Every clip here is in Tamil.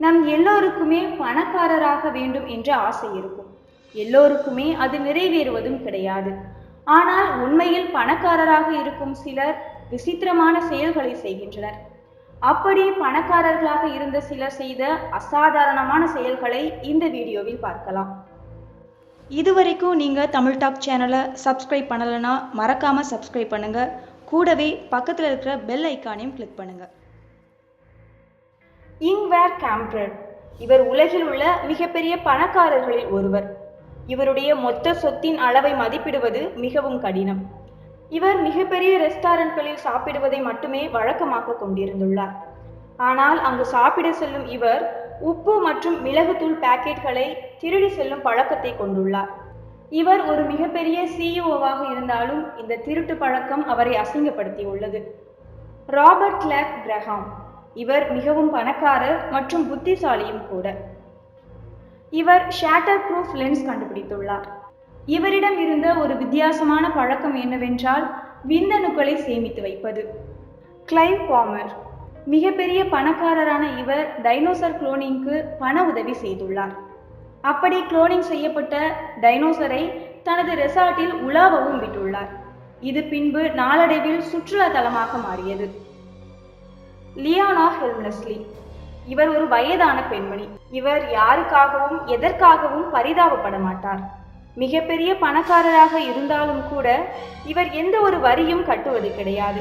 நம் எல்லோருக்குமே பணக்காரராக வேண்டும் என்ற ஆசை இருக்கும். எல்லோருக்குமே அது நிறைவேறுவதும் கிடையாது. ஆனால் உண்மையில் பணக்காரராக இருக்கும் சிலர் விசித்திரமான செயல்களை செய்கின்றனர். அப்படி பணக்காரர்களாக இருந்த சிலர் செய்த அசாதாரணமான செயல்களை இந்த வீடியோவில் பார்க்கலாம். இதுவரைக்கும் நீங்கள் தமிழ் டாக் சேனலை சப்ஸ்கிரைப் பண்ணலைன்னா மறக்காமல் சப்ஸ்கிரைப் பண்ணுங்கள் கூடவே பக்கத்தில் இருக்கிற பெல் ஐக்கானையும் கிளிக் பண்ணுங்கள் இங்வேர் கேம்ப்ரட் இவர் உலகில் உள்ள மிகப்பெரிய பணக்காரர்களில் ஒருவர். இவருடைய மொத்த சொத்தின் அளவை மதிப்பிடுவது மிகவும் கடினம். இவர் மிகப்பெரிய ரெஸ்டாரண்ட்களில் சாப்பிடுவதை மட்டுமே வழக்கமாக கொண்டிருந்துள்ளார். ஆனால் அங்கு சாப்பிட செல்லும் இவர் உப்பு மற்றும் மிளகுத்தூள் பாக்கெட்களை திருடி செல்லும் பழக்கத்தை கொண்டுள்ளார். இவர் ஒரு மிகப்பெரிய சிஇஓவாக இருந்தாலும் இந்த திருட்டு பழக்கம் அவரை அசிங்கப்படுத்தியுள்ளது. Robert clock Graham. இவர் மிகவும் பணக்காரர் மற்றும் புத்திசாலியும் கூட. இவர் ஷேட்டர் ப்ரூஃப் லென்ஸ் கண்டுபிடித்துள்ளார். இவரிடம் இருந்த ஒரு வித்தியாசமான பழக்கம் என்னவென்றால் விந்தணுக்களை சேமித்து வைப்பது. கிளைவ் பாமர் மிகப்பெரிய பணக்காரரான இவர் டைனோசர் குளோனிங்க்கு பண உதவி செய்துள்ளார். அப்படி குளோனிங் செய்யப்பட்ட டைனோசரை தனது ரெசார்ட்டில் உலாவவும் விட்டுள்ளார். இது பின்பு நாளடைவில் சுற்றுலா தலமாக மாறியது. Leona Helmsley. இவர் ஒரு வயதான பெண்மணி. இவர் யாருக்காகவும் எதற்காகவும் பரிதாபப்பட மாட்டார். மிகப்பெரிய பணக்காரராக இருந்தாலும் கூட இவர் எந்த ஒரு வரியும் கட்டுவது கிடையாது.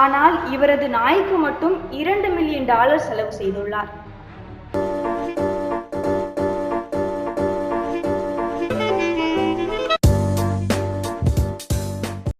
ஆனால் இவரது நாய்க்கு மட்டும் இரண்டு மில்லியன் டாலர் செலவு செய்துள்ளார்.